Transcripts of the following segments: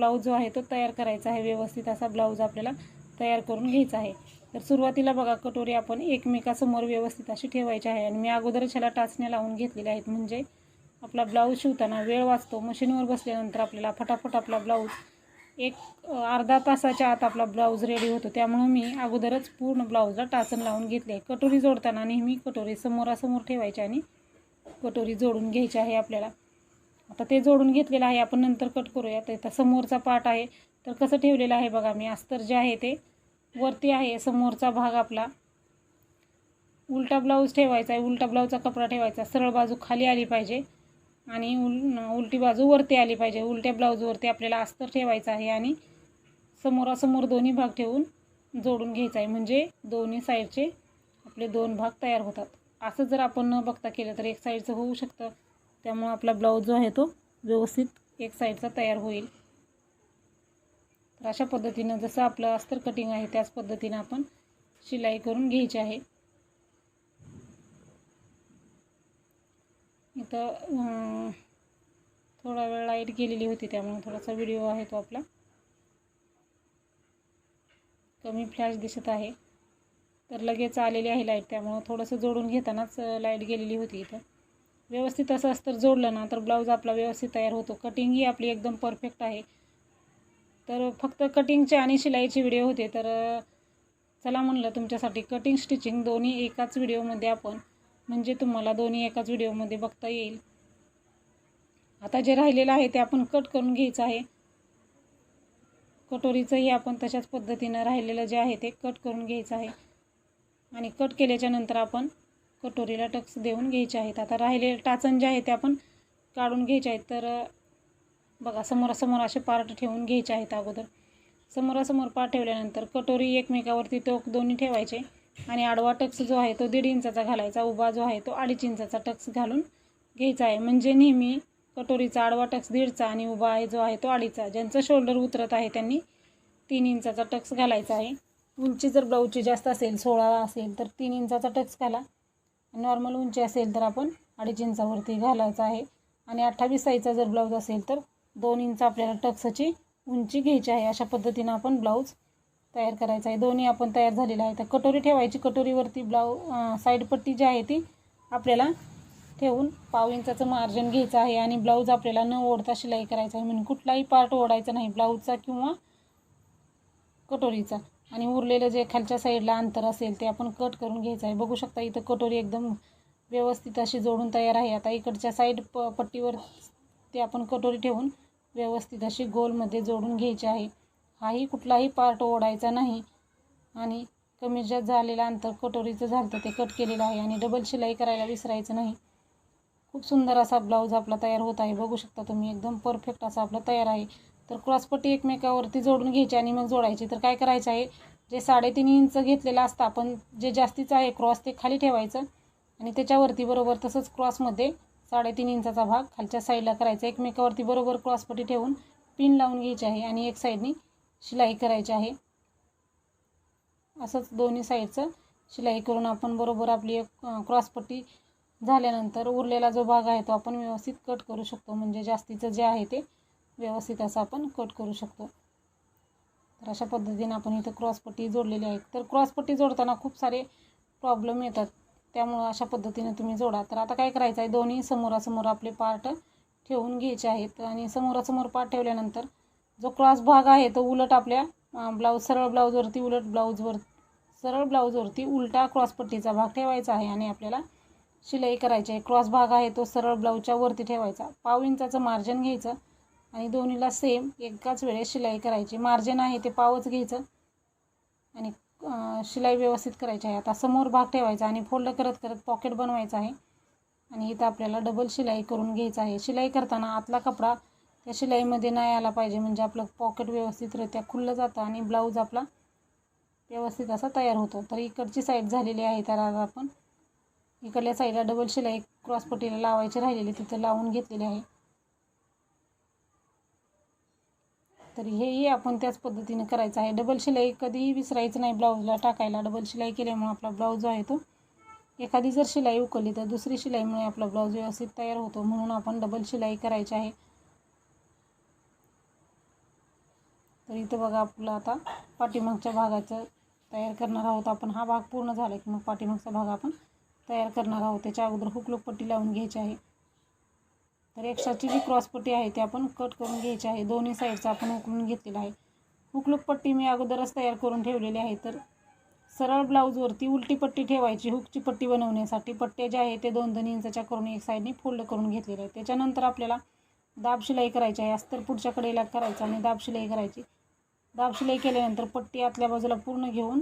Blouse जो आहे तो तयार करायचा आहे व्यवस्थित असा ब्लाऊज आपल्याला तयार करून घ्यायचा आहे. तर सुरुवातीला बघा कटोरी आपण एकमेकासमोर व्यवस्थित अशी ठेवायची आहे आणि मी अगोदरच ह्याला टाचण्या लावून घेतलेल्या आहेत. म्हणजे आपला ब्लाऊज शिवताना वेळ वाचतो. मशीनवर बसल्यानंतर आपल्याला फटाफट आपला ब्लाऊज एक अर्धा तासाच्या आत आपला ब्लाऊज रेडी होतो. त्यामुळं मी अगोदरच पूर्ण ब्लाऊजला टाचण लावून घेतली आहे. कटोरी जोडताना नेहमी कटोरी समोरासमोर ठेवायची आणि कटोरी जोडून घ्यायची आहे आपल्याला. आता ते जोडून घेतलेलं आहे. आपण नंतर कट करूया तर इथं समोरचा पार्ट आहे. तर कसं ठेवलेलं आहे बघा मी. अस्तर जे आहे ते वरती आहे. समोरचा भाग आपला. उलटा ब्लाऊज ठेवायचा आहे. उलटा ब्लाऊजचा कपडा ठेवायचा. सरळ बाजू खाली आली पाहिजे. आणि उल उलटी बाजू वरती आली पाहिजे. उलट्या ब्लाऊजवरती आपल्याला अस्तर ठेवायचं आहे आणि समोरासमोर दोन्ही भाग ठेवून जोडून घ्यायचं आहे. म्हणजे दोन्ही साईडचे आपले दोन भाग तयार होतात. असं जर आपण न बघता केलं तर एक साईडचं होऊ शकतं. त्यामुळं आपला ब्लाऊज जो आहे तो व्यवस्थित एक साईडचा तयार होईल. तर अशा पद्धतीनं जसं आपलं अस्तर कटिंग आहे त्याच पद्धतीनं आपण शिलाई करून घ्यायची आहे. इथं थोडा वेळ लाइट गेलेली होती त्यामुळे थोडासा व्हिडिओ आहे तो आपला. कमी फ्लॅश दिसत आहे. तर लगेच आलेली आहे लाइट त्यामुळं थोडंसं जोडून घेतानाच लाइट गेलेली होती इथं. व्यवस्थित असं अस्तर जोडलं ना तर ब्लाऊज आपला व्यवस्थित तयार होतो. कटिंगही आपली एकदम परफेक्ट आहे. तर फक्त कटिंगचे आणि शिलाईचे व्हिडिओ होते. तर चला म्हणलं तुमच्यासाठी कटिंग स्टिचिंग दोन्ही एकाच व्हिडिओमध्ये आपण म्हणजे तुम्हाला दोन्ही एकाच व्हिडिओमध्ये बघता येईल. आता जे राहिलेलं आहे ते आपण कट करून घ्यायचं आहे. कटोरीचंही आपण तशाच पद्धतीनं राहिलेलं जे आहे ते कट करून घ्यायचं आहे. आणि कट केल्याच्यानंतर आपण कटोरीला टक्स देऊन घ्यायचे आहेत. आता राहिलेले टाचण जे आहे ते आपण काढून घ्यायचे आहेत. तर बघा समोरासमोर असे पार्ट ठेवून घ्यायचे आहेत अगोदर. समोरासमोर पार्ट ठेवल्यानंतर कटोरी एकमेकावरती टोक दोन्ही ठेवायचे आणि आडवा टक्स जो आहे तो दीड इंचाचा घालायचा. उभा जो आहे तो अडीच इंचाचा टक्स घालून घ्यायचा आहे. म्हणजे नेहमी कटोरीचा आडवा टक्स दीडचा आणि उभा आहे जो आहे तो अडीचा ज्यांचं शोल्डर उतरत आहे त्यांनी तीन इंचाचा टक्स घालायचा आहे. उंची जर ब्लाऊजची जास्त असेल सोळा असेल तर तीन इंचाचा टक्स घाला. नॉर्मल उंची असेल तर आपण अडीच इंचावरती घालायचा आहे. आणि अठ्ठावीस साईजचा जर ब्लाऊज असेल तर दोन इंच आपल्याला टक्सची उंची घ्यायची आहे. अशा पद्धतीनं आपण ब्लाऊज तयार करायचा आहे. दोन्ही आपण तयार झालेलं आहे तर कटोरी ठेवायची. कटोरीवरती ब्लाऊ साईडपट्टी जी आहे ती आपल्याला ठेवून पाव इंचाचं मार्जिन घ्यायचं आहे. आणि ब्लाऊज आपल्याला न ओढता शिलाई करायचा आहे. म्हणून कुठलाही पार्ट ओढायचा नाही. ब्लाऊजचा किंवा कटोरीचा. आणि उरलेलं जे खालच्या साईडला अंतर असेल ते आपण कट करून घ्यायचं आहे. बघू शकता इथं कटोरी एकदम व्यवस्थित अशी जोडून तयार आहे. आता इकडच्या साईड प पट्टीवर ते आपण कटोरी ठेवून व्यवस्थित अशी गोलमध्ये जोडून घ्यायची आहे. हाही कुठलाही पार्ट ओढायचा नाही. आणि कमी जास्त झालेलं अंतर कटोरीचं झालं तर ते कट केलेलं आहे आणि डबल शिलाई करायला विसरायचं नाही. खूप सुंदर असा ब्लाऊज आपला तयार होत आहे. बघू शकता तुम्ही एकदम परफेक्ट असा आपला तयार आहे. तर क्रॉसपट्टी एकमेकावरती जोडून घ्यायची आणि मग जोडायची. तर काय करायचं आहे जे साडेतीन इंच घेतलेलं असतं आपण जे जास्तीचं आहे क्रॉस ते खाली ठेवायचं आणि त्याच्यावरती बरोबर तसंच क्रॉसमध्ये साडेतीन इंचाचा भाग खालच्या साईडला करायचा. एकमेकावरती बरोबर क्रॉसपट्टी ठेवून पिन लावून घ्यायची आहे आणि एक साईडनी शिलाई करायची आहे. असंच दोन्ही साईडचं शिलाई करून आपण बरोबर आपली एक क्रॉसपट्टी झाल्यानंतर उरलेला जो भाग आहे तो आपण व्यवस्थित कट करू शकतो. म्हणजे जास्तीचं जे आहे ते व्यवस्थित असं आपण कट करू शकतो. तर अशा पद्धतीने आपण इथं क्रॉसपट्टी जोडलेली आहे तर क्रॉसपट्टी जोडताना खूप सारे प्रॉब्लेम येतात. त्यामुळं अशा पद्धतीने तुम्ही जोडा. तर आता काय करायचं आहे? दोन्ही समोरासमोर आपले पार्ट ठेवून घ्यायचे आहेत. आणि समोरासमोर पार्ट ठेवल्यानंतर जो क्रॉस भाग आहे तो उलट आपल्या ब्लाऊज सरळ ब्लाऊजवरती उलट ब्लाऊजवर सरळ ब्लाऊजवरती उलटा क्रॉसपट्टीचा भाग ठेवायचा आहे आणि आपल्याला शिलाई करायची आहे. क्रॉस भाग आहे तो सरळ ब्लाऊजच्या वरती ठेवायचा. पाव इंचाचं मार्जिन घ्यायचं. आणि दोन्हीला सेम एकाच वेळेस शिलाई करायची. मार्जिन आहे ते पावच घ्यायचं. आणि शिलाई व्यवस्थित करायची आहे. आता समोर भाग ठेवायचा आणि फोल्ड करत करत पॉकेट बनवायचं आहे. आणि इथं आपल्याला डबल शिलाई करून घ्यायचं आहे. शिलाई करताना आतला कपडा त्या शिलाईमध्ये नाही आला पाहिजे. म्हणजे आपलं पॉकेट व्यवस्थितरित्या खुललं जातं आणि ब्लाऊज आपला व्यवस्थित असा तयार होतो. तर इकडची साईड झालेली आहे तर आज आपण इकडल्या साईडला डबल शिलाई क्रॉसपट्टीला लावायची राहिलेली तिथं लावून घेतलेली आहे. तर हेही आपण त्याच पद्धतीने करायचं आहे. डबल शिलाई कधीही विसरायचं नाही ब्लाऊजला टाकायला. डबल शिलाई केल्यामुळे आपला ब्लाऊज जो आहे तो एखादी जर शिलाई उकळली तर दुसरी शिलाईमुळे आपला ब्लाऊज व्यवस्थित तयार होतो. म्हणून आपण डबल शिलाई करायची आहे. तर इथं बघा आपलं आता पाठीमागच्या भागाचं तयार करणार आहोत आपण. हा भाग पूर्ण झाला की मग पाठीमागचा भाग आपण तयार करणार आहोत. त्याच्या अगोदर हुकलूक पट्टी लावून घ्यायची आहे. तर एक्स्ट्राची जी क्रॉस पट्टी आहे ती आपण कट करून घ्यायची आहे. दोन्ही साईडचा आपण उकळून घेतलेला आहे. हुकलूक पट्टी मी अगोदरच तयार करून ठेवलेली आहे. तर सरळ ब्लाऊजवरती उलटी पट्टी ठेवायची हुकची पट्टी बनवण्यासाठी. पट्टे जे आहे ते दोन दोन इंचाच्या करून एक साईडने फोल्ड करून घेतलेले आहे त्याच्यानंतर आपल्याला दाब शिलाई करायची आहे. अस्तर पुढच्या कडेला करायचं आणि दाब शिलाई करायची. दाब शिलाई केल्यानंतर पट्टी आतल्या बाजूला पूर्ण घेऊन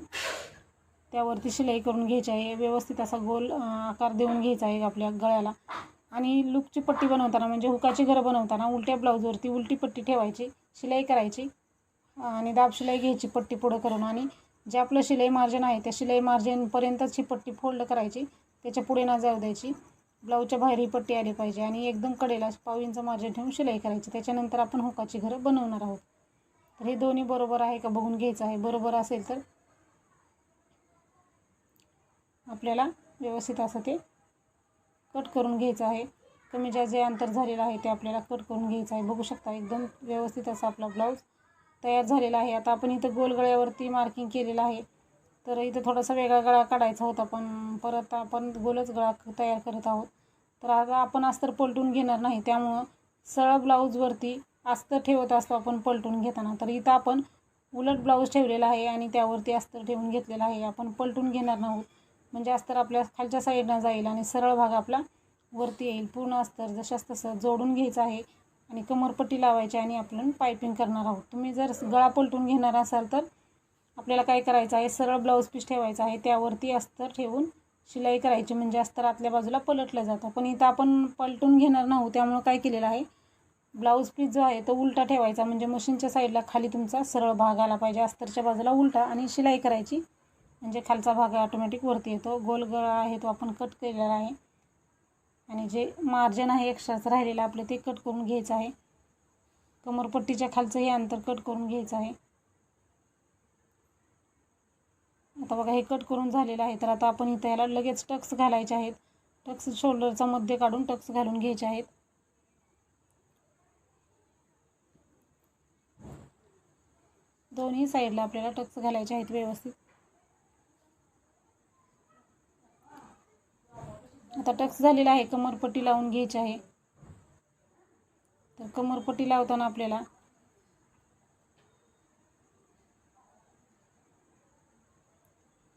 त्यावरती शिलाई करून घ्यायची आहे. व्यवस्थित असा गोल आकार देऊन घ्यायचा आहे आपल्या गळ्याला. आणि लुकची पट्टी बनवताना म्हणजे हुकाची घरं बनवताना उलट्या ब्लाऊजवरती उलटी पट्टी ठेवायची शिलाई करायची आणि दाब शिलाई घ्यायची पट्टी पुढं करून आणि जे आपलं शिलाई मार्जिन आहे त्या शिलाई मार्जिनपर्यंतच ही पट्टी फोल्ड करायची. त्याच्या पुढे ना जाऊ द्यायची. ब्लाऊजच्या बाहेर ही पट्टी आली पाहिजे आणि एकदम कडेला पाव इंच मार्जिन ठेवून शिलाई करायची. त्याच्यानंतर आपण हुकाची घरं बनवणार आहोत. तर हे दोन्ही बरोबर आहे का बघून घ्यायचं आहे. बरोबर असेल तर आपल्याला व्यवस्थित असं ते कट करून घ्यायचं आहे. कमी ज्या जे अंतर झालेलं आहे ते आपल्याला कट करून घ्यायचं आहे. बघू शकता एकदम व्यवस्थित असा आपला ब्लाऊज तयार झालेला आहे. आता आपण इथं गोलगळ्यावरती मार्किंग केलेलं आहे. तर इथं थोडासा वेगळा गळा काढायचा होता पण परत आपण गोलच गळा तयार करत आहोत. तर आता आपण अस्तर पलटून घेणार नाही. त्यामुळं सरळ ब्लाऊजवरती अस्तर ठेवत असतो आपण पलटून घेताना. तर इथं आपण उलट ब्लाऊज ठेवलेला आहे आणि त्यावरती अस्तर ठेवून घेतलेला आहे. आपण पलटून घेणार नाहोत म्हणजे अस्तर आपल्या खालच्या साईडनं जाईल आणि सरळ भाग आपला वरती येईल. पूर्ण अस्तर जशाच तसं जोडून घ्यायचं आहे आणि कमरपट्टी लावायची आणि आपण पायपिंग करणार आहोत. तुम्ही जर गळा पलटून घेणार असाल तर आपल्याला काय करायचं आहे? सरळ ब्लाऊज पीस ठेवायचा आहे. त्यावरती अस्तर ठेवून शिलाई करायची म्हणजे अस्तर आतल्या बाजूला पलटलं जातं. पण इथं आपण पलटून घेणार नाहू त्यामुळं काय केलेलं आहे? ब्लाऊज पीस जो आहे तो उलटा ठेवायचा. म्हणजे मशीनच्या साईडला खाली तुमचा सरळ भाग आला पाहिजे. अस्तरच्या बाजूला उलटा आणि शिलाई करायची. म्हणजे खालचा भाग ऑटोमॅटिक वरती येतो. गोल गळा आहे तो आपण कट केलेला आहे. आणि जे मार्जिन आहे एक्स्ट्राच राहिलेलं आपलं ते कट करून घ्यायचं आहे. कमरपट्टीच्या खालचं हे अंतर कट करून घ्यायचं आहे. आता बघा हे कट करून झालेलं आहे. तर आता आपण इथं याला लगेच टक्स घालायचे आहेत. टक्स शोल्डरचा मध्य काढून टक्स घालून घ्यायचे आहेत. दोन्ही साईडला आपल्याला टक्स घालायचे आहेत व्यवस्थित. आता टक्स झालेला आहे कमरपट्टी लावून घ्यायची आहे. तर कमरपट्टी लावताना आपल्याला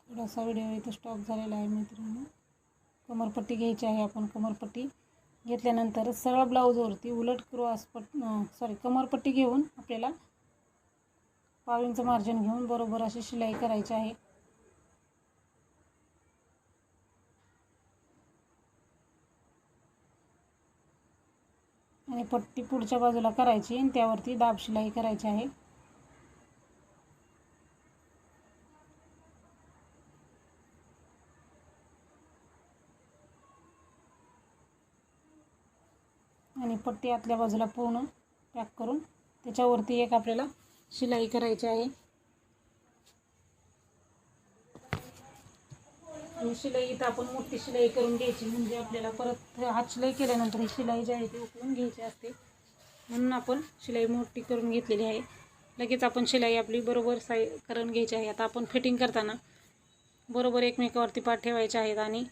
थोडासा व्हिडिओ इथं स्टॉप झालेला आहे मित्रांनो. कमरपट्टी घ्यायची आहे आपण कमरपट्टी घेतल्यानंतर सरळ ब्लाऊजवरती उलट क्रॉस पट सॉरी कमरपट्टी घेऊन आपल्याला पाव मार्जिन घेऊन बरोबर अशी शिलाई करायची आहे. आणि पट्टी पुढच्या बाजूला करायची आणि त्यावरती दाब शिलाई करायची आहे. आणि पट्टी आतल्या बाजूला पूर्ण पॅक करून त्याच्यावरती एक आपल्याला शिलाई करायची आहे. शिलाई इथं आपण मोठी शिलाई करून घ्यायची. म्हणजे आपल्याला परत हात शिलाई केल्यानंतर ही शिलाई जी आहे ती उकळून घ्यायची असते. म्हणून आपण शिलाई मोठी करून घेतलेली आहे. लगेच आपण शिलाई आपली बरोबर साई करून घ्यायची आहे. आता आपण फिटिंग करताना बरोबर एकमेकावरती पाठ ठेवायचे आहेत आणि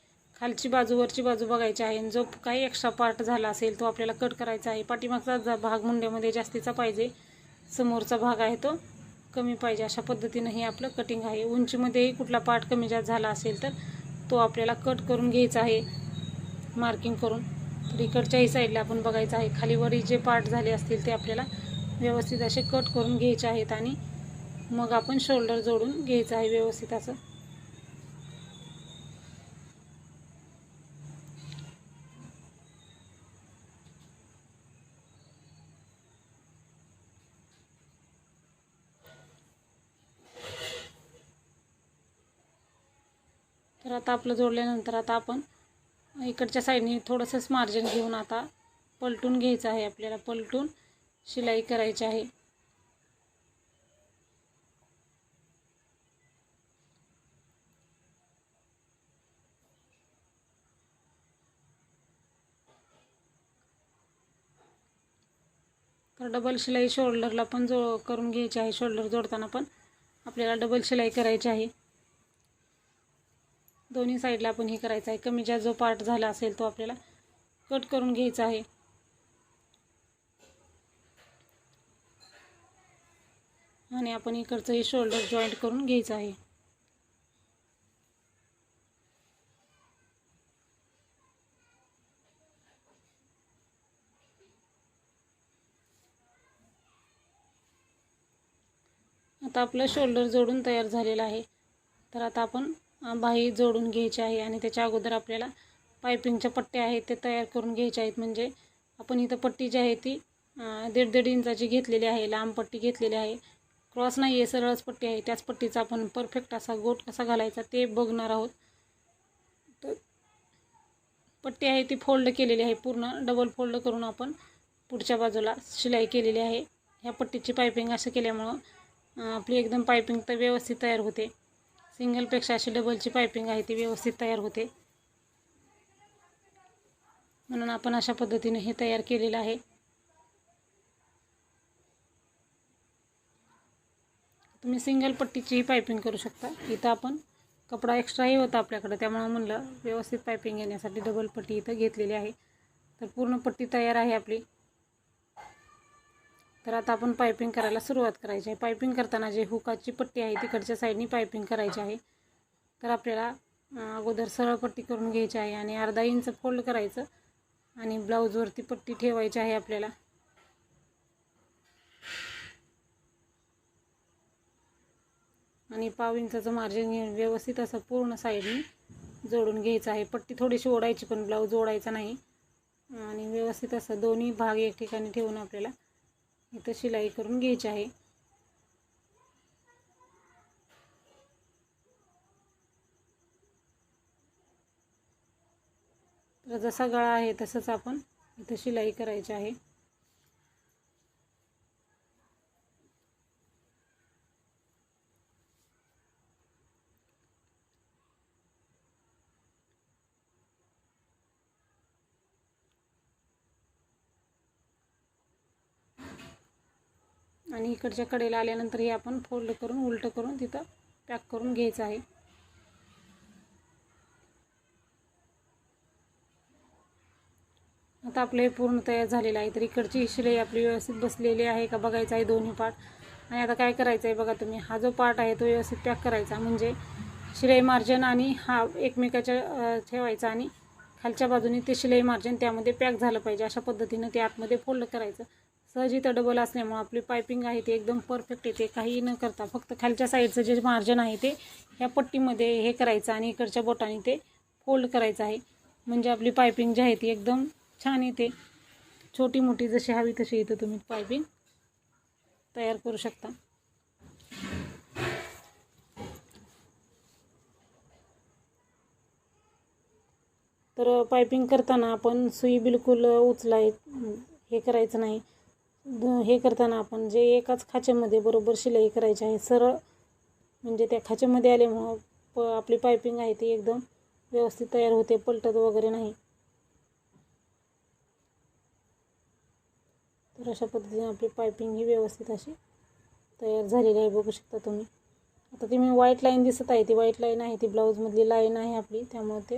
खालची बाजूवरची बाजू बघायची आहे. आणि जो काही एक्स्ट्रा पार्ट झाला असेल तो आपल्याला कट करायचा आहे. पाठीमागचा भाग मुंड्यामध्ये जास्तीचा पाहिजे. समोरचा भाग आहे तो कमी पाहिजे. अशा पद्धतीनं हे आपलं कटिंग आहे. उंचीमध्येही कुठला पार्ट कमी जास्त झाला असेल तर तो आपल्याला कट करून घ्यायचा आहे. मार्किंग करून. तर इकडच्याही साईडला आपण बघायचं आहे. खालीवरी जे पार्ट झाले असतील ते आपल्याला व्यवस्थित असे कट करून घ्यायचे आहेत आणि मग आपण शोल्डर जोडून घ्यायचं आहे व्यवस्थित असं. तर आता आपलं जोडल्यानंतर आता आपण इकडच्या साईडने थोडंसंच मार्जिन घेऊन आता पलटून घ्यायचं आहे. आपल्याला पलटून शिलाई करायची आहे. तर डबल शिलाई शोल्डरला पण जो करून घ्यायची आहे शोल्डर जोडताना पण आपल्याला डबल शिलाई करायची आहे. दोन्ही साईडला आपण हे करायचं आहे. कमीचा जो पार्ट झाला असेल तो आपल्याला कट करून घ्यायचा आहे. आणि आपण इकडचं हे शोल्डर जॉईंट करून घ्यायचं आहे. आता आपलं शोल्डर जोडून तयार झालेलं आहे. तर आता आपण बाही जोडून घ्यायची आहे आणि त्याच्या अगोदर आपल्याला पायपिंगच्या पट्ट्या आहेत ते तयार करून घ्यायच्या आहेत. म्हणजे आपण इथं पट्टी जी आहे ती दीड दीड इंचाची घेतलेली आहे लांब पट्टी घेतलेली आहे. क्रॉस नाही आहे सरळच पट्टी आहे. त्याच पट्टीचा आपण परफेक्ट असा गोट कसा घालायचा ते बघणार आहोत. तर पट्टी आहे ती फोल्ड केलेली आहे पूर्ण डबल फोल्ड करून आपण पुढच्या बाजूला शिलाई केलेली आहे. ह्या पट्टीची पायपिंग असं केल्यामुळं आपली एकदम पायपिंग तर व्यवस्थित तयार होते. सिंगलपेक्षा अशी डबलची पायपिंग आहे ती व्यवस्थित तयार होते. म्हणून आपण अशा पद्धतीने हे तयार केलेलं आहे. तुम्ही सिंगल पट्टीचीही पायपिंग करू शकता. इथं आपण कपडा एक्स्ट्राही होता आपल्याकडं त्यामुळं म्हणलं व्यवस्थित पायपिंग येण्यासाठी डबल पट्टी इथं घेतलेली आहे. तर पूर्ण पट्टी तयार आहे आपली. तर आता आपण पायपिंग करायला सुरुवात करायची आहे. पायपिंग करताना जे हुकाची पट्टी आहे तिकडच्या साईडनी पायपिंग करायची आहे. तर आपल्याला अगोदर सरळ पट्टी करून घ्यायची आहे आणि अर्धा इंच फोल्ड करायचं आणि ब्लाऊजवरती पट्टी ठेवायची आहे आपल्याला. आणि पाव इंचाचं मार्जिन घेऊन व्यवस्थित असं पूर्ण साईडनी जोडून घ्यायचं आहे. पट्टी थोडीशी ओढायची पण ब्लाऊज ओढायचा नाही. आणि व्यवस्थित असं दोन्ही भाग एक ठिकाणी ठेवून आपल्याला इथं शिलाई करून घ्यायची आहे. तर जसा गळा आहे तसंच आपण इथं शिलाई करायची आहे. आणि इकडच्या कडेला आल्यानंतर हे आपण फोल्ड करून उलटं करून तिथं पॅक करून घ्यायचं आहे. आता आपलं हे पूर्ण तयार झालेलं आहे. तर इकडची शिलाई आपली व्यवस्थित बसलेली आहे का बघायचं आहे दोन्ही पार्ट आणि आता काय करायचं आहे बघा तुम्ही हा जो पार्ट आहे तो व्यवस्थित पॅक करायचा. म्हणजे शिलाई मार्जिन आणि हा एकमेकाच्या ठेवायचा आणि खालच्या बाजूने ते शिलाई मार्जिन त्यामध्ये पॅक झालं पाहिजे. अशा पद्धतीनं ते आतमध्ये फोल्ड करायचं. सहज इथं डबल असल्यामुळं आपली पायपिंग आहे ते एकदम परफेक्ट येते काही न करता फक्त खालच्या साईडचं जे मार्जन आहे ते ह्या पट्टीमध्ये हे करायचं आणि इकडच्या बोटाने ते फोल्ड करायचं आहे. म्हणजे आपली पायपिंग जी आहे ती एकदम छान येते. छोटी मोठी जशी हवी तशी इथं तुम्ही पायपिंग तयार करू शकता. तर पायपिंग करताना आपण सुई बिलकुल उचलाय हे करायचं नाही. हे करताना आपण जे एकाच खाच्यामध्ये बरोबर शिलाई करायची आहे सरळ म्हणजे त्या खाच्यामध्ये आल्यामुळं प आपली पायपिंग आहे ती एकदम व्यवस्थित तयार होते पलटत वगैरे नाही. तर अशा पद्धतीने आपली पायपिंग ही व्यवस्थित अशी तयार झालेली आहे बघू शकता तुम्ही. आता ती मी व्हाईट लाईन दिसत आहे ती व्हाईट लाईन आहे ती ब्लाऊजमधली लाईन आहे आपली त्यामुळे ते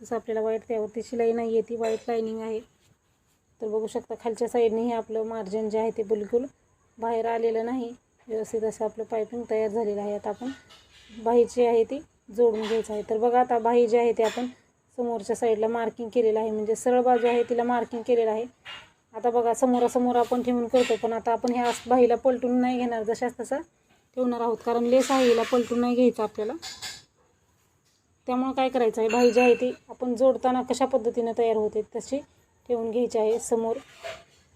तसं आपल्याला व्हाईट त्यावरती शिलाई नाही आहे ती व्हाईट लाईनिंग आहे. तर बघू शकता खालच्या साईडने हे आपलं मार्जिन जे आहे ते बिलकुल बाहेर आलेलं नाही. व्यवस्थित असं आपलं पायपिंग तयार झालेलं आहे. आता आपण बाहीची आहे ती जोडून घ्यायचं आहे. तर बघा आता बाही जी आहे ते आपण समोरच्या साईडला मार्किंग केलेलं आहे. म्हणजे सरळ बाजू आहे तिला मार्किंग केलेलं आहे. आता बघा समोरासमोर आपण ठेवून करतो. पण आता आपण ह्या बाहीला पलटून नाही घेणार. जशाच तसा ठेवणार आहोत. कारण लेस आहे हिला पलटून नाही घ्यायचं आपल्याला. त्यामुळं काय करायचं आहे? बाही जी आहे ती आपण जोडताना कशा पद्धतीने तयार होते? तशी ठेवून घ्यायची आहे समोर.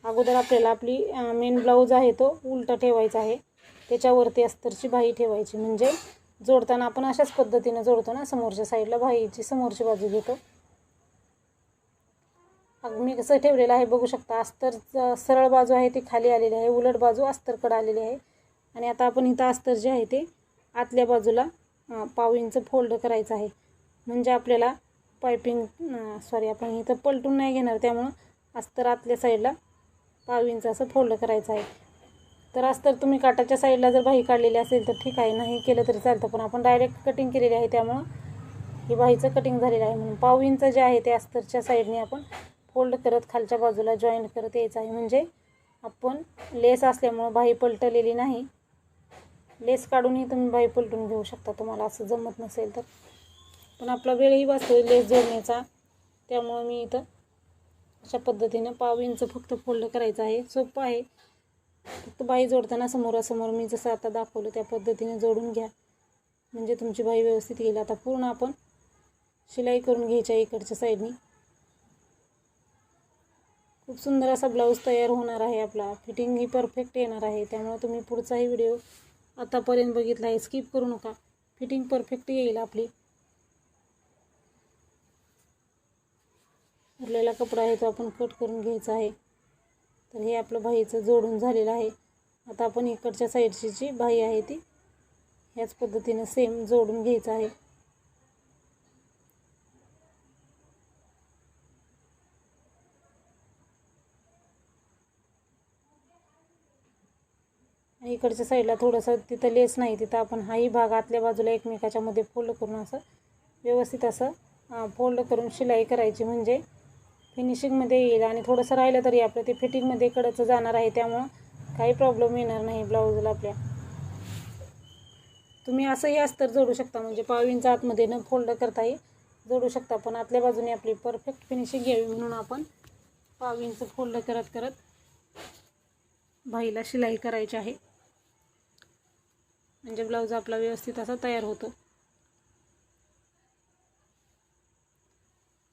अगोदर आपल्याला आपली मेन ब्लाऊज आहे तो उलटा ठेवायचा आहे. त्याच्यावरती अस्तरची बाही ठेवायची. म्हणजे जोडताना आपण अशाच पद्धतीनं जोडतो ना समोरच्या साईडला बाहीची समोरची बाजू घेतो. मी कसं ठेवलेलं आहे बघू शकता. अस्तर सरळ बाजू आहे ती खाली आलेली आहे. उलट बाजू अस्तरकडं आलेली आहे. आणि आता आपण इथं अस्तर जे आहे ते आतल्या बाजूला पाव इंच फोल्ड करायचं आहे. म्हणजे आपल्याला पायपिंग सॉरी आपण इथं पलटून नाही घेणार. त्यामुळं अस्तर आतल्या साईडला पाव इंच असं फोल्ड करायचं आहे. तर अस्तर तुम्ही काटाच्या साईडला जर बाही काढलेली असेल तर ठीक आहे. नाही केलं तरी चालतं. पण आपण डायरेक्ट कटिंग केलेली आहे. त्यामुळं ही बाहीचं कटिंग झालेलं आहे म्हणून पाव इंच जे आहे ते अस्तरच्या साईडने आपण फोल्ड करत खालच्या बाजूला जॉईंट करत यायचं आहे. म्हणजे आपण लेस असल्यामुळं बाही पलटलेली नाही. लेस काढूनही तुम्ही बाही पलटून घेऊ शकता. तुम्हाला असं जमत नसेल तर. पण आपला वेळही वाचतो लेस जोडण्याचा. त्यामुळं मी इथं अशा पद्धतीनं पाव इंच फक्त फोल्ड करायचं आहे. सोपं आहे. फक्त बाई जोडताना समोरासमोर मी जसं आता दाखवलं त्या पद्धतीने जोडून घ्या. म्हणजे तुमची बाई व्यवस्थित येईल. आता पूर्ण आपण शिलाई करून घ्यायच्या इकडच्या साईडनी. खूप सुंदर असा ब्लाऊज तयार होणार आहे आपला. फिटिंग ही परफेक्ट येणार आहे. त्यामुळे तुम्ही पुढचाही व्हिडिओ आतापर्यंत बघितला आहे. स्किप करू नका. फिटिंग परफेक्ट येईल आपली. उरलेला कपडा आहे तो आपण कट करून घ्यायचा आहे. तर हे आपलं बाहीचं जोडून झालेलं आहे. आता आपण इकडच्या साईडची जी बाही आहे ती ह्याच पद्धतीनं सेम जोडून घ्यायचं आहे. इकडच्या साईडला थोडंसं तिथं लेस नाही तिथं आपण हाही भाग आतल्या बाजूला एकमेकाच्यामध्ये फोल्ड करून असं व्यवस्थित असं फोल्ड करून शिलाई करायची. म्हणजे फिनिशिंगमध्ये येईल आणि थोडंसं राहिलं तरी आपलं ते फिटिंगमध्ये कडचं जाणार आहे त्यामुळं काही प्रॉब्लेम येणार नाही ब्लाऊजला आपल्या. तुम्ही असंही अस्तर जोडू शकता म्हणजे पाव इंच आतमध्ये न फोल्ड करताही जोडू शकता पण आतल्या बाजूने आपली परफेक्ट फिनिशिंग घ्यावी म्हणून आपण पाव इंच फोल्ड करत करत बाईला शिलाई करायची आहे. म्हणजे ब्लाऊज आपला व्यवस्थित असा तयार होतो.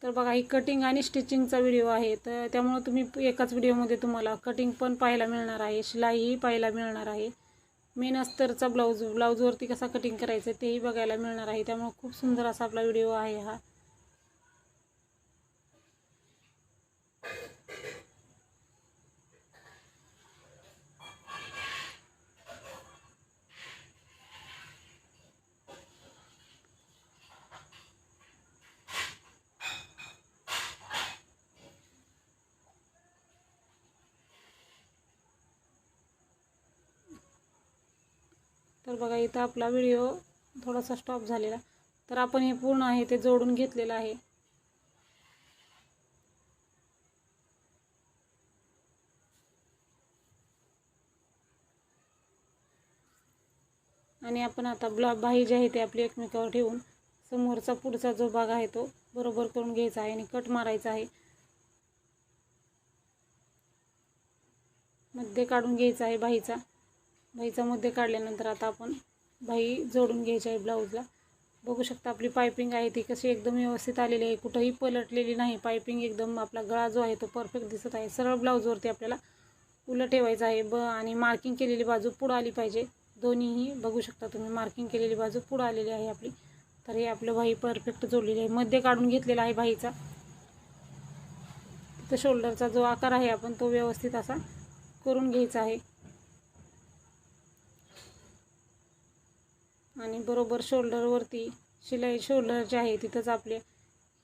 तर बघा ही कटिंग आणि स्टिचिंगचा व्हिडिओ आहे. तर त्यामुळं तुम्ही एकाच व्हिडिओमध्ये तुम्हाला कटिंग पण पाहायला मिळणार आहे शिलाईही पाहायला मिळणार आहे. मेन अस्तरचा ब्लाऊज ब्लाऊजवरती कसा कटिंग करायचं तेही बघायला मिळणार आहे. त्यामुळं खूप सुंदर असा आपला व्हिडिओ आहे हा. तर बघा इथं आपला व्हिडिओ थोडासा स्टॉप झालेला. तर आपण हे पूर्ण आहे ते जोडून घेतलेलं आहे. आणि आपण आता ब्लॉक बाही जी आहे ते आपली एकमेकावर ठेवून समोरचा पुढचा जो भाग आहे तो बरोबर करून घ्यायचा आहे आणि कट मारायचा आहे. मध्ये काढून घ्यायचा आहे बाहीचा भाईचा मुद्दे काढल्यानंतर आता आपण भाई जोडून घ्यायची आहे ब्लाऊजला बघू शकता आपली पायपिंग आहे ती कशी एकदम व्यवस्थित आलेली आहे. कुठंही पलटलेली नाही. पायपिंग एकदम आपला गळा जो आहे तो परफेक्ट दिसत आहे. सरळ ब्लाऊजवरती आपल्याला उलट ठेवायचं आहे. ब आणि मार्किंग केलेली बाजू पुढं आली पाहिजे. दोन्हीही बघू शकता तुम्ही. मार्किंग केलेली बाजू पुढं आलेली आहे आपली. तर हे आपलं बाई परफेक्ट जोडलेली आहे. मध्य काढून घेतलेला आहे भाईचा तिथं शोल्डरचा जो आकार आहे आपण तो व्यवस्थित असा करून घ्यायचा आहे. आणि बरोबर शोल्डरवरती शिलाई शोल्डर जी आहे तिथंच आपली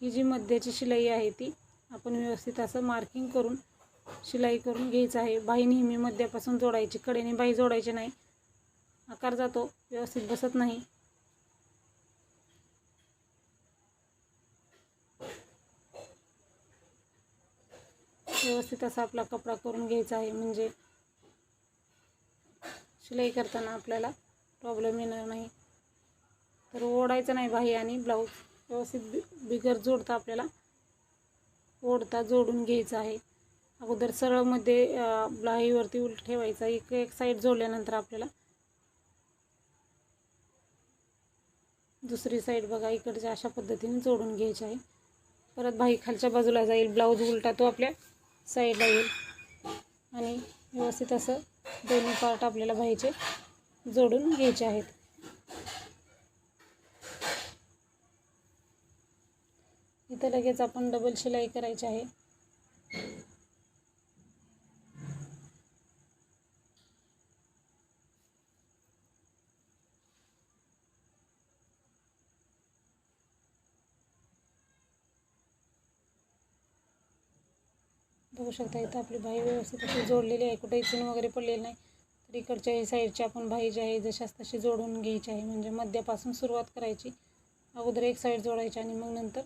ही जी मध्याची शिलाई आहे ती आपण व्यवस्थित असं मार्किंग करून शिलाई करून घ्यायचं आहे. बाई नेहमी मध्यापासून जोडायची कडेने बाई जोडायची नाही. आकार जातो व्यवस्थित बसत नाही. व्यवस्थित असा आपला कपडा करून घ्यायचा आहे. म्हणजे शिलाई करताना आपल्याला प्रॉब्लेम येणार नाही. तर ओढायचं नाही बाही आणि ब्लाऊज व्यवस्थित बि बिगर जोडता आपल्याला. ओढता जोडून घ्यायचं आहे. अगोदर सरळमध्ये ब्लाहीवरती उलट ठेवायचा एक एक साईड जोडल्यानंतर आपल्याला दुसरी साईड बघा इकडच्या अशा पद्धतीने जोडून घ्यायची आहे. परत बाही खालच्या बाजूला जाईल. ब्लाऊज उलटा तो आपल्या साईडला येईल. आणि व्यवस्थित असं दोन्ही पार्ट आपल्याला बाहीचे जोडून घ्यायचे आहेत. इथं लगेच आपण डबल शिलाई करायची आहे. बघू शकता इथं आपली भाई व्यवस्थित अशी जोडलेली आहे. कुठेही चून वगैरे पडलेली नाही. तर इकडच्या साईडची आपण भाई जी आहे जशाच तशी जोडून घ्यायची आहे. म्हणजे मध्यापासून सुरुवात करायची. अगोदर एक साईड जोडायची आणि मग नंतर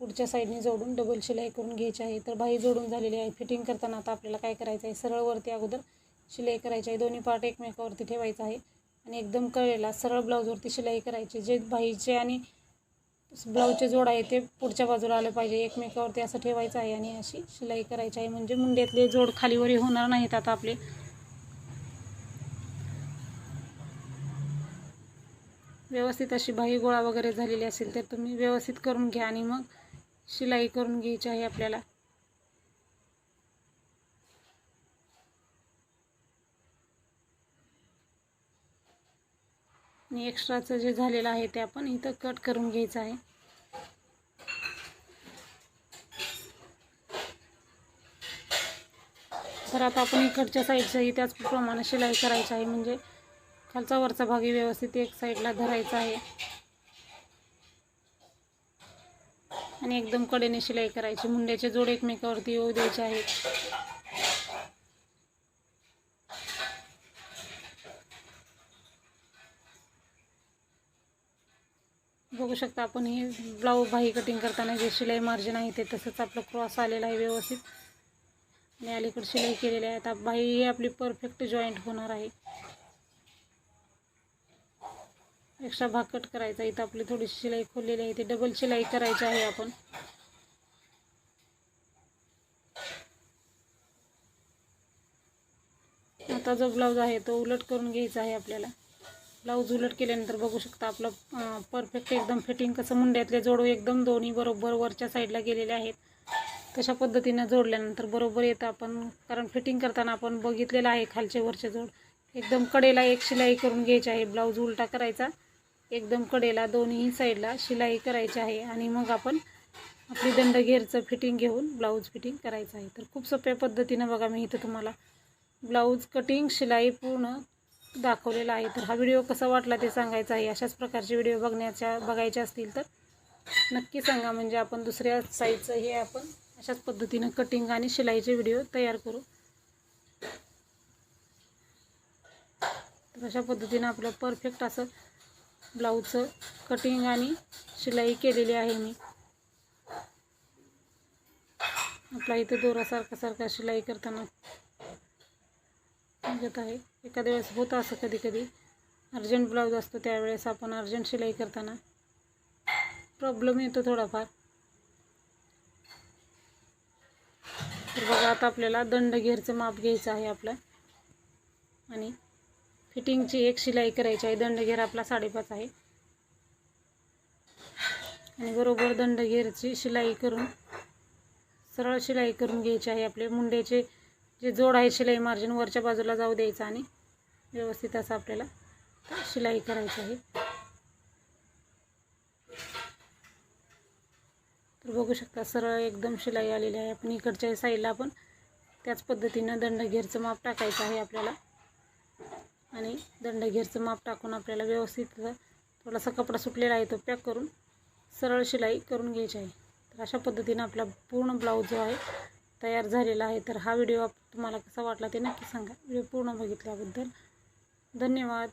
पुढच्या साईडने जोडून डबल शिलाई करून घ्यायची आहे. तर बाही जोडून झालेली आहे. फिटिंग करताना आता आपल्याला काय करायचं आहे सरळवरती अगोदर शिलाई करायची आहे. दोन्ही पार्ट एकमेकावरती ठेवायचं आहे. आणि एकदम कळेला सरळ ब्लाऊजवरती शिलाई करायची. जे बाहीचे आणि ब्लाऊजचे जोड आहे ते पुढच्या बाजूला आलं पाहिजे. एकमेकावरती असं ठेवायचं आहे आणि अशी शिलाई करायची आहे. म्हणजे मुंड्यातले जोड खालीवरी होणार नाहीत आता आपले. व्यवस्थित अशी बाही गोळा वगैरे झालेली असेल तर तुम्ही व्यवस्थित करून घ्या आणि मग शिलाई करून घ्यायची आहे आपल्याला. आणि एक्स्ट्राचं जे झालेलं आहे ते आपण इथं कट करून घ्यायचं आहे. तर आता आपण इकडच्या साईडचंही त्याचप्रमाणे शिलाई करायची आहे. म्हणजे खालचा वरचा भागी व्यवस्थित एक साईडला धरायचा आहे. आणि एकदम कडेने शिलाई करायची. मुंड्याचे जोड एकमेकावरती येऊ द्यायचे आहेत. बघू शकता आपण हे ब्लाऊज बाही कटिंग करताना जे शिलाई मार्जिन आहे ते तसंच आपलं क्रॉस आलेलं आहे व्यवस्थित. आणि अलीकडे शिलाई केलेली आहे. आता बाही ही आपली परफेक्ट जॉईंट होणार आहे. एक्स्ट्रा भाग कट करायचा. इथं आपली थोडीशी शिलाई खोललेली आहे. इथे डबल शिलाई करायची आहे आपण. आता जो ब्लाऊज आहे तो उलट करून घ्यायचा आहे आपल्याला. ब्लाऊज उलट केल्यानंतर बघू शकता आपलं परफेक्ट एकदम फिटिंग कसं मुंड्यातले जोडू एकदम दोन्ही बरोबर वरच्या साईडला गेलेले आहेत. तशा पद्धतीनं जोडल्यानंतर बरोबर येतं आपण. कारण फिटिंग करताना आपण बघितलेलं आहे खालचे वरचे जोड. एकदम कडेला एक शिलाई करून घ्यायची आहे. ब्लाऊज उलटा करायचा. एकदम कडेला दोन्ही साईडला शिलाई करायची आहे आणि मग आपण आपली दंडघेरचं फिटिंग घेऊन ब्लाऊज फिटिंग करायचं आहे. तर खूप सोप्या पद्धतीनं बघा मी इथं तुम्हाला ब्लाऊज कटिंग शिलाई पूर्ण दाखवलेला आहे. तर हा व्हिडिओ कसा वाटला ते सांगायचा आहे. अशाच प्रकारचे व्हिडिओ बघण्याच्या बघायचे असतील तर नक्की सांगा. म्हणजे आपण दुसऱ्या साईजचं हे आपण अशाच पद्धतीनं कटिंग आणि शिलाईचे व्हिडिओ तयार करू. तर अशा पद्धतीनं आपलं परफेक्ट असं ब्लाऊजचं कटिंग आणि शिलाई केलेली आहे मी. आपला इथं दोरासारखा सारखा शिलाई करताना निघत आहे. एखाद्या वेळेस होतं असं कधी कधी. अर्जंट ब्लाऊज असतो त्यावेळेस आपण अर्जंट शिलाई करताना प्रॉब्लेम येतो थोडाफार. तर बघा आता आपल्याला दंड घेरचं माप घ्यायचं आहे आपलं. आणि फिटिंगची एक शिलाई करायची आहे. दंडघेर आपला साडेपाच आहे. आणि बरोबर दंडघेरची शिलाई करून सरळ शिलाई करून घ्यायची आहे आपले. मुंड्याचे जे जोड आहे शिलाई मार्जिन वरच्या बाजूला जाऊ द्यायचं आणि व्यवस्थित असं आपल्याला शिलाई करायची आहे. तर बघू शकता सरळ एकदम शिलाई आलेली आहे. आपण इकडच्या साईडला आपण त्याच पद्धतीनं दंडघेरचं माप टाकायचं आहे आपल्याला. आणि दंडघेरचं माप टाकून आपल्याला व्यवस्थित थोडासा कपडा सुटलेला आहे तो पॅक करून सरळ शिलाई करून घ्यायची आहे. तर अशा पद्धतीनं आपला पूर्ण ब्लाऊज जो आहे तयार झालेला आहे. तर हा व्हिडिओ तुम्हाला कसा वाटला ते नक्की सांगा. व्हिडिओ पूर्ण बघितल्याबद्दल धन्यवाद.